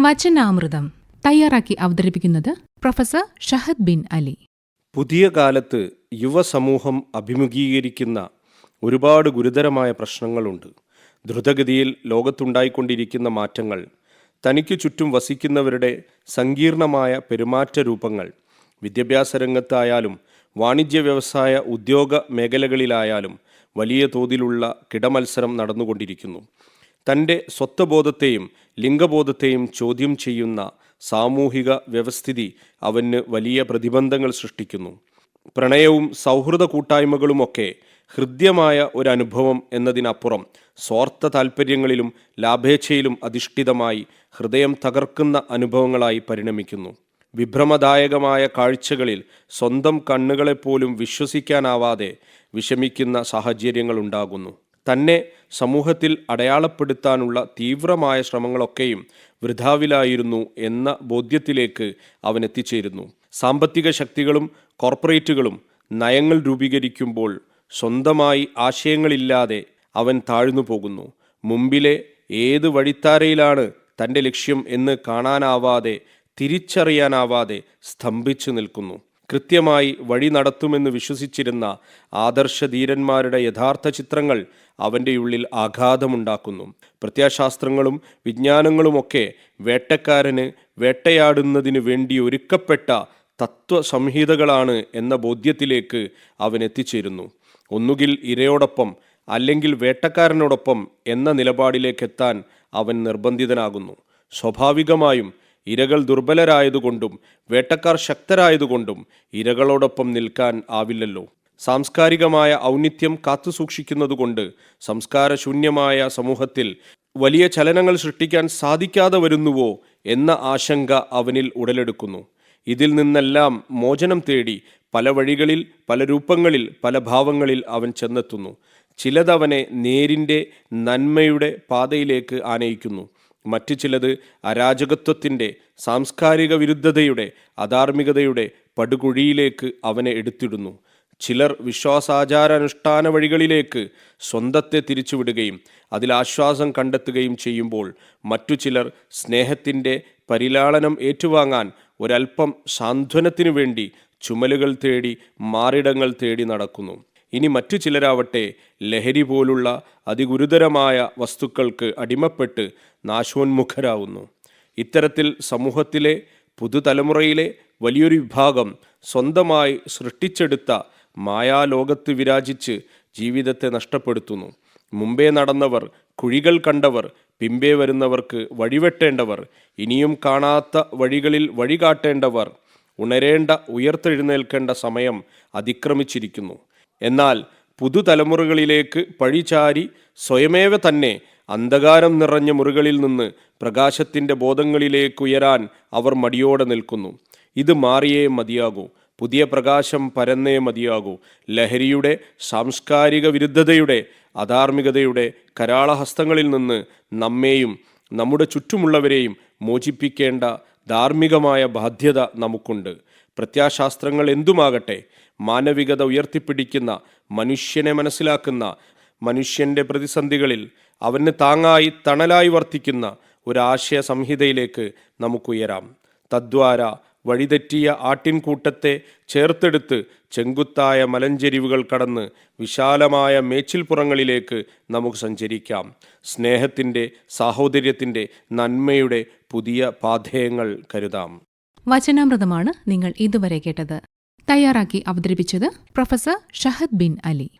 വചനാമൃതം തയ്യാറാക്കി അവതരിപ്പിക്കുന്നത് professor Shahad bin Ali. പുതിയ കാലത്ത് യുവസമൂഹം അഭിമുഖീകരിക്കുന്ന ഒരുപാട് ഗുരുതരമായ പ്രശ്നങ്ങളുണ്ട്. ദ്രുതഗതിയിൽ ലോകത്തുണ്ടായിക്കൊണ്ടിരിക്കുന്ന മാറ്റങ്ങൾ തനിക്ക് ചുറ്റും വസിക്കുന്നവരുടെ സങ്കീർണമായ പെരുമാറ്റ രൂപങ്ങൾ വിദ്യാഭ്യാസ രംഗത്തായാലും വാണിജ്യ വ്യവസായ ഉദ്യോഗ മേഖലകളിലായാലും വലിയ തോതിലുള്ള കിടമത്സരം നടന്നുകൊണ്ടിരിക്കുന്നു. തന്റെ സ്വത്വബോധത്തെയും ലിംഗബോധത്തെയും ചോദ്യം ചെയ്യുന്ന സാമൂഹിക വ്യവസ്ഥിതി അവന് വലിയ പ്രതിബന്ധങ്ങൾ സൃഷ്ടിക്കുന്നു. പ്രണയവും സൗഹൃദ കൂട്ടായ്മകളുമൊക്കെ ഹൃദ്യമായ ഒരു അനുഭവം എന്നതിനപ്പുറം സ്വാർത്ഥ താൽപ്പര്യങ്ങളിലും ലാഭേച്ഛയിലും അധിഷ്ഠിതമായി ഹൃദയം തകർക്കുന്ന അനുഭവങ്ങളായി പരിണമിക്കുന്നു. വിഭ്രമദായകമായ കാഴ്ചകളിൽ സ്വന്തം കണ്ണുകളെപ്പോലും വിശ്വസിക്കാനാവാതെ വിഷമിക്കുന്ന സാഹചര്യങ്ങൾ ഉണ്ടാകുന്നു തന്നെ സമൂഹത്തിൽ അടയാളപ്പെടുത്താനുള്ള തീവ്രമായ ശ്രമങ്ങളൊക്കെയും വൃഥാവിലായിരുന്നു എന്ന ബോധ്യത്തിലേക്ക് അവൻ എത്തിച്ചേരുന്നു സാമ്പത്തിക ശക്തികളും കോർപ്പറേറ്റുകളും നയങ്ങൾ രൂപീകരിക്കുമ്പോൾ സ്വന്തമായി ആശയങ്ങളില്ലാതെ അവൻ താഴ്ന്നു പോകുന്നു. മുമ്പിലെ ഏത് വഴിത്താരയിലാണ് തന്റെ ലക്ഷ്യം എന്ന് കാണാനാവാതെ തിരിച്ചറിയാനാവാതെ സ്തംഭിച്ചു നിൽക്കുന്നു. കൃത്യമായി വഴി നടത്തുമെന്ന് വിശ്വസിച്ചിരുന്ന ആദർശ ധീരന്മാരുടെ യഥാർത്ഥ ചിത്രങ്ങൾ അവന്റെ ഉള്ളിൽ ആഘാതമുണ്ടാക്കുന്നു. പ്രത്യാശാസ്ത്രങ്ങളും വിജ്ഞാനങ്ങളുമൊക്കെ വേട്ടക്കാരന് വേട്ടയാടുന്നതിന് വേണ്ടി ഒരുക്കപ്പെട്ട തത്വസംഹിതകളാണ് എന്ന ബോധ്യത്തിലേക്ക് അവൻ എത്തിച്ചേരുന്നു. ഒന്നുകിൽ ഇരയോടൊപ്പം അല്ലെങ്കിൽ വേട്ടക്കാരനോടൊപ്പം എന്ന നിലപാടിലേക്കെത്താൻ അവൻ നിർബന്ധിതനാകുന്നു. സ്വാഭാവികമായും ഇരകൾ ദുർബലരായതുകൊണ്ടും വേട്ടക്കാർ ശക്തരായതുകൊണ്ടും ഇരകളോടൊപ്പം നിൽക്കാൻ ആവില്ലല്ലോ. സാംസ്കാരികമായ ഔന്നിത്യം കാത്തുസൂക്ഷിക്കുന്നതുകൊണ്ട് സംസ്കാരശൂന്യമായ സമൂഹത്തിൽ വലിയ ചലനങ്ങൾ സൃഷ്ടിക്കാൻ സാധിക്കാതെ വരുന്നുവോ എന്ന ആശങ്ക അവനിൽ ഉടലെടുക്കുന്നു. ഇതിൽ നിന്നെല്ലാം മോചനം തേടി പല വഴികളിൽ പല രൂപങ്ങളിൽ പല ഭാവങ്ങളിൽ അവൻ ചെന്നെത്തുന്നു. ചിലതവനെ നേരിന്റെ നന്മയുടെ പാതയിലേക്ക് ആനയിക്കുന്നു. മറ്റു ചിലത് അരാജകത്വത്തിന്റെ സാംസ്കാരിക വിരുദ്ധതയുടെ അധാർമികതയുടെ പടുകുഴിയിലേക്ക് അവനെ എടുത്തിടുന്നു. ചിലർ വിശ്വാസാചാരാനുഷ്ഠാന വഴികളിലേക്ക് സ്വന്തത്തെ തിരിച്ചുവിടുകയും അതിൽ ആശ്വാസം കണ്ടെത്തുകയും ചെയ്യുമ്പോൾ മറ്റു ചിലർ സ്നേഹത്തിന്റെ പരിലാളനം ഏറ്റുവാങ്ങാൻ ഒരൽപ്പം സാന്ത്വനത്തിനു വേണ്ടി ചുമലുകൾ തേടി മാറിടങ്ങൾ തേടി നടക്കുന്നു. ഇനി മറ്റു ചിലരാവട്ടെ ലഹരി പോലുള്ള അതിഗുരുതരമായ വസ്തുക്കൾക്ക് അടിമപ്പെട്ട് നാശോന്മുഖരാകുന്നു ഇത്തരത്തിൽ സമൂഹത്തിലെ പുതുതലമുറയിലെ വലിയൊരു വിഭാഗം സ്വന്തമായി സൃഷ്ടിച്ചെടുത്ത മായാലോകത്ത് വിരാജിച്ച് ജീവിതത്തെ നഷ്ടപ്പെടുത്തുന്നു. മുമ്പേ നടന്നവർ കുഴികൾ കണ്ടവർ പിമ്പേ വരുന്നവർക്ക് വഴിവെട്ടേണ്ടവർ ഇനിയും കാണാത്ത വഴികളിൽ വഴികാട്ടേണ്ടവർ ഉണരേണ്ട ഉയർത്തെഴുന്നേൽക്കേണ്ട സമയം അതിക്രമിച്ചിരിക്കുന്നു. എന്നാൽ പുതുതലമുറകളിലേക്ക് പഴിചാരി സ്വയമേവ തന്നെ അന്ധകാരം നിറഞ്ഞ മുറികളിൽ നിന്ന് പ്രകാശത്തിന്റെ ബോധങ്ങളിലേക്ക് ഉയരാൻ അവർ മടിയോടെ നിൽക്കുന്നു. ഇത് മാറിയേ മതിയാകൂ. പുതിയ പ്രകാശം പരന്നേ മതിയാകൂ. ലഹരിയുടെ സാംസ്കാരിക വിരുദ്ധതയുടെ അധാർമികതയുടെ കരാളഹസ്തങ്ങളിൽ നിന്ന് നമ്മെയും നമ്മുടെ ചുറ്റുമുള്ളവരെയും മോചിപ്പിക്കേണ്ട ധാർമ്മികമായ ബാധ്യത നമുക്കുണ്ട്. പ്രത്യാശാസ്ത്രങ്ങൾ എന്തുമാകട്ടെ മാനവികത ഉയർത്തിപ്പിടിക്കുന്ന മനുഷ്യനെ മനസ്സിലാക്കുന്ന മനുഷ്യന്റെ പ്രതിസന്ധികളിൽ അവന് താങ്ങായി തണലായി വർത്തിക്കുന്ന ഒരാശയ സംഹിതയിലേക്ക് നമുക്കുയരാം. തദ്വാര വഴിതെറ്റിയ ആട്ടിൻകൂട്ടത്തെ ചേർത്തെടുത്ത് ചെങ്കുത്തായ മലഞ്ചെരിവുകൾ കടന്ന് വിശാലമായ മേച്ചിൽപ്പുറങ്ങളിലേക്ക് നമുക്ക് സഞ്ചരിക്കാം. സ്നേഹത്തിന്റെ സാഹോദര്യത്തിന്റെ നന്മയുടെ പുതിയ പാഥേയങ്ങൾ കരുതാം. വചനാമൃതമാണ് നിങ്ങൾ ഇതുവരെ കേട്ടത്. തയ്യാറാക്കി അവതരിപ്പിച്ചത് പ്രൊഫസർ ഷഹദ് ബിൻ അലി.